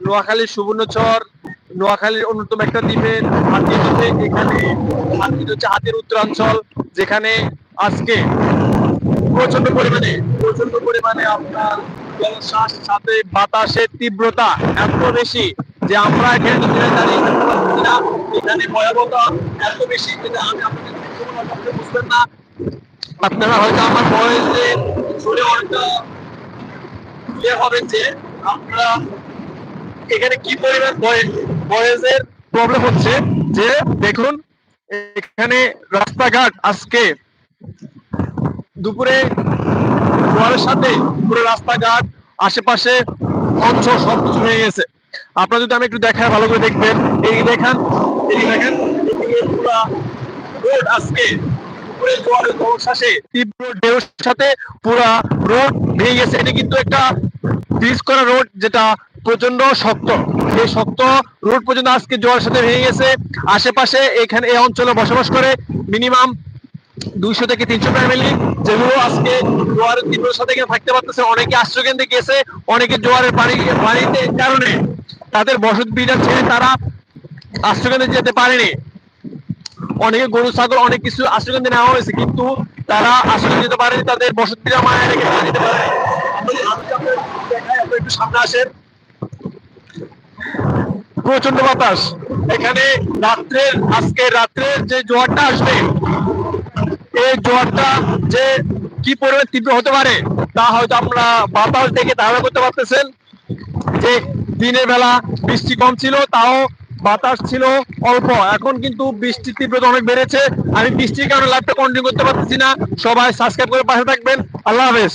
নোয়াখালীর সুবর্ণচর, নোয়াখালীর অন্যতম একটা দ্বীপের হচ্ছে এখানে হচ্ছে হাতের উত্তরাঞ্চল, যেখানে আজকে প্রচণ্ড পরিমাণে প্রচণ্ড পরিমাণে আপনার সাথে বাতাসের তীব্রতা এত বেশি যে আমরা এখানে নিজেরা দাঁড়িয়ে থাকতে পারছি না এখানে ভয়াবহতা এত বেশি যেটা আমি আপনাদের বুঝবেন না। আপনারা হয়তো আমার বয়সে শুনে অনেকটা ইয়ে হবে যে আমরা এখানে কি পরিমাণ বয়েজের প্রবলেম হচ্ছে যে দেখুন, এখানে রাস্তাঘাট আজকে দুপুরে জোয়ারের সাথে পুরো রাস্তাঘাট, আশেপাশে অঞ্চল সব কিছু হয়ে গেছে। আপনারা যদি আমি একটু দেখায় ভালো করে দেখবেন। এই দেখান, এই দেখেন রোড আজকে তীব্র ঢেউর সাথে পুরা রোড ভেঙে গেছে। এটা কিন্তু একটা ব্রিজ করা রোড যেটা প্রচণ্ড শক্ত। এই শক্ত রোড পর্যন্ত আজকে জোয়ারের সাথে ভেঙে গেছে। আশেপাশে এখানে এই অঞ্চলে বসবাস করে মিনিমাম দুইশো থেকে তিনশো ফ্যামিলি যেগুলো আজকে জোয়ারের তীব্র সাথে থাকতে পারতেছে। অনেকে আশ্রয় কেন্দ্রে গেছে অনেকে জোয়ারের পানি পানিতে কারণে। তাদের বসত বিড়া ছেড়ে তারা আশ্রয়কেন্দ্রে যেতে পারেনি। অনেকে গরু ছাগল অনেক কিছু আশ্রয়কেন্দ্রে নেওয়া হয়েছে কিন্তু তারা আশ্রয় যেতে পারেনি তাদের বসত বিড়া মায়ের রেখে যেতে পারে আমি যদি আপনাদের দেখাই, আপনি একটু সামনে আসেন। প্রচণ্ড বাতাস। এখানে রাত্রের আজকে রাত্রের যে জোয়ারটা আসবে এই জোয়ারটা যে কি পরিমাণ তীব্র হতে পারে তা হয়তো আমরা বাতাস দেখে ধারণা করতে পারতেছেন যে দিনের বেলা বৃষ্টি কম ছিল, তাও বাতাস ছিল অল্প। এখন কিন্তু বৃষ্টির তীব্রতা অনেক বেড়েছে। আমি বৃষ্টির কারণে লাইভটা কন্টিনিউ করতে পারতেছি না। সবাই সাবস্ক্রাইব করে পাশে থাকবেন। আল্লাহ হাফেজ।